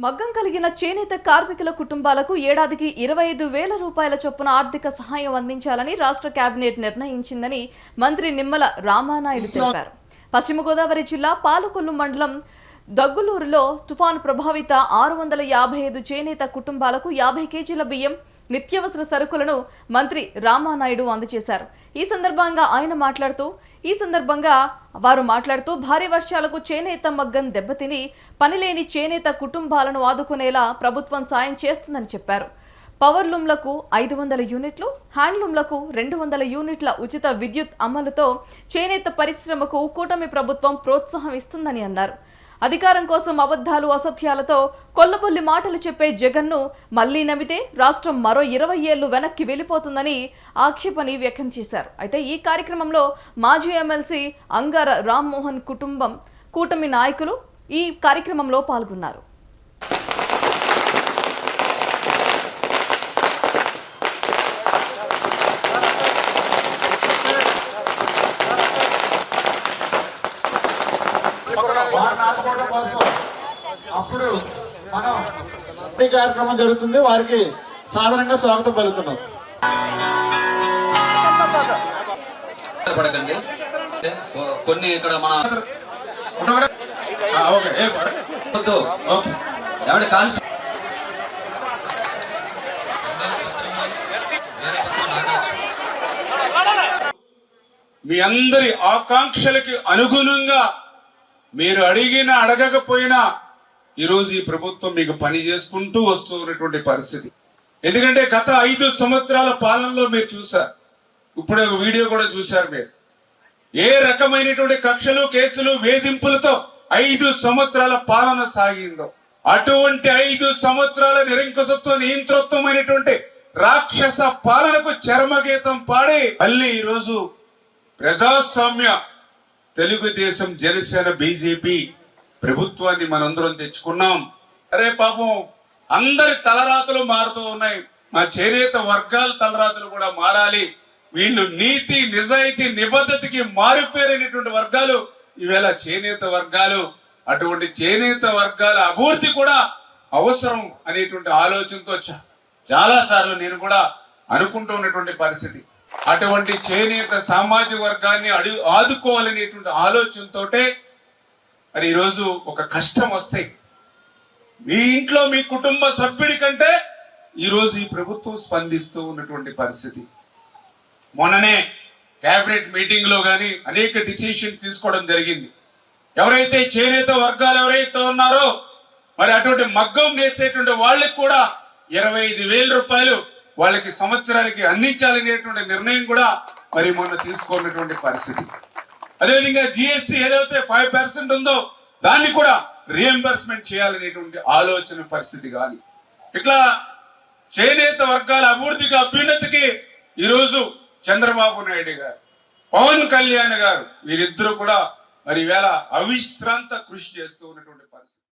మగ్గం కలిగిన చేనేత కార్మికుల కుటుంబాలకు ఏడాదికి ఇరవై ఐదు వేల రూపాయల చొప్పున ఆర్థిక సహాయం అందించాలని రాష్ట్ర కేబినెట్ నిర్ణయించిందని మంత్రి నిమ్మల రామానాయుడు తెలిపారు. పశ్చిమ గోదావరి జిల్లా పాలకొల్లు మండలం దగ్గులూరులో తుఫాను ప్రభావిత ఆరు వందల యాభై ఐదు చేనేత కుటుంబాలకు యాభై కేజీల బియ్యం నిత్యావసర సరుకులను మంత్రి రామానాయుడు అందజేశారు. ఈ సందర్భంగా ఆయన మాట్లాడుతూ ఈ సందర్భంగా వారు మాట్లాడుతూ భారీ వర్షాలకు చేనేత మగ్గం దెబ్బతిని పనిలేని చేనేత కుటుంబాలను ఆదుకునేలా ప్రభుత్వం సాయం చేస్తుందని చెప్పారు. పవర్లూమ్లకు ఐదు వందల యూనిట్లు హ్యాండ్లూమ్లకు రెండు వందల యూనిట్ల ఉచిత విద్యుత్ అమలుతో చేనేత పరిశ్రమకు కూటమి ప్రభుత్వం ప్రోత్సాహం ఇస్తుందని అన్నారు. అధికారం కోసం అబద్ధాలు అసత్యాలతో కొల్లబొల్లి మాటలు చెప్పే జగన్ను మళ్ళీ నమ్మితే రాష్ట్రం మరో ఇరవై ఏళ్ళు వెనక్కి వెళ్ళిపోతుందని ఆక్షేపణి వ్యక్తం చేశారు. అయితే ఈ కార్యక్రమంలో మాజీ ఎమ్మెల్సీ అంగార రామ్మోహన్ కుటుంబం కూటమి నాయకులు ఈ కార్యక్రమంలో పాల్గొన్నారు. వారిని ఆదుకోవడం కోసం అప్పుడు మనం ఈ కార్యక్రమం జరుగుతుంది. వారికి సాధారణంగా స్వాగతం పలుకుతున్నాం. పడకండి. కొన్ని ఇక్కడ మన ఏమంటే కాల్సి? మీ అందరి ఆకాంక్షలకి అనుగుణంగా మీరు అడిగినా అడగకపోయినా ఈరోజు ఈ ప్రభుత్వం మీకు పని చేసుకుంటూ వస్తూ ఉన్నటువంటి పరిస్థితి. ఎందుకంటే గత ఐదు సంవత్సరాల పాలనలో మీరు చూసారు ఇప్పుడే ఒక వీడియో కూడా చూశారు మీరు. ఏ రకమైనటువంటి కక్షలు కేసులు వేధింపులతో ఐదు సంవత్సరాల పాలన సాగిందో అటువంటి ఐదు సంవత్సరాల నిరంకుశత్వ అయినటువంటి రాక్షస పాలనకు చర్మగీతం పాడి మళ్ళీ ఈరోజు ప్రజాస్వామ్య తెలుగుదేశం జనసేన బీజేపీ ప్రభుత్వాన్ని మనందరం తెచ్చుకున్నాం. అరే పాపం అందరి తలరాతలు మారుతూ ఉన్నాయి. మా చేనేత వర్గాల తలరాతలు కూడా మారాలి. వీళ్ళు నీతి నిజాయితీ నిబద్ధతకి మారిపోయినటువంటి వర్గాలు ఈవేళ చేనేత వర్గాలు. అటువంటి చేనేత వర్గాల అభివృద్ధి కూడా అవసరం అనేటువంటి ఆలోచనతో చా- చాలా సార్లు నేను కూడా అనుకుంటూ ఉన్నటువంటి పరిస్థితి. అటువంటి చేనేత సామాజిక వర్గాన్ని అడు ఆదుకోవాలనేటువంటి ఆలోచనతోటే మరి ఈరోజు ఒక కష్టం వస్తాయి మీ ఇంట్లో మీ కుటుంబ సభ్యుడి కంటే ఈరోజు ఈ ప్రభుత్వం స్పందిస్తూ ఉన్నటువంటి పరిస్థితి. మొన్ననే క్యాబినెట్ మీటింగ్లో కానీ అనేక డిసిషన్ తీసుకోవడం జరిగింది. ఎవరైతే చేనేత వర్గాలు ఎవరైతే ఉన్నారో మరి అటువంటి మగ్గం నేసేటువంటి వాళ్ళకి కూడా ఇరవై ఐదు వేల రూపాయలు వాళ్ళకి సంవత్సరానికి అందించాలనేటువంటి నిర్ణయం కూడా మరి మొన్న తీసుకున్నటువంటి పరిస్థితి. అదేవిధంగా జిఎస్టీ ఏదైతే ఫైవ్ పర్సెంట్ ఉందో దాన్ని కూడా రియంబర్స్మెంట్ చేయాలనేటువంటి ఆలోచన పరిస్థితి కానీ ఇట్లా చేనేత వర్గాల అభివృద్ధికి అభ్యున్నతికి ఈరోజు చంద్రబాబు నాయుడు గారు పవన్ కళ్యాణ్ గారు వీరిద్దరూ కూడా మరి వేళ అవిశ్రాంత కృషి చేస్తూ ఉన్నటువంటి పరిస్థితి.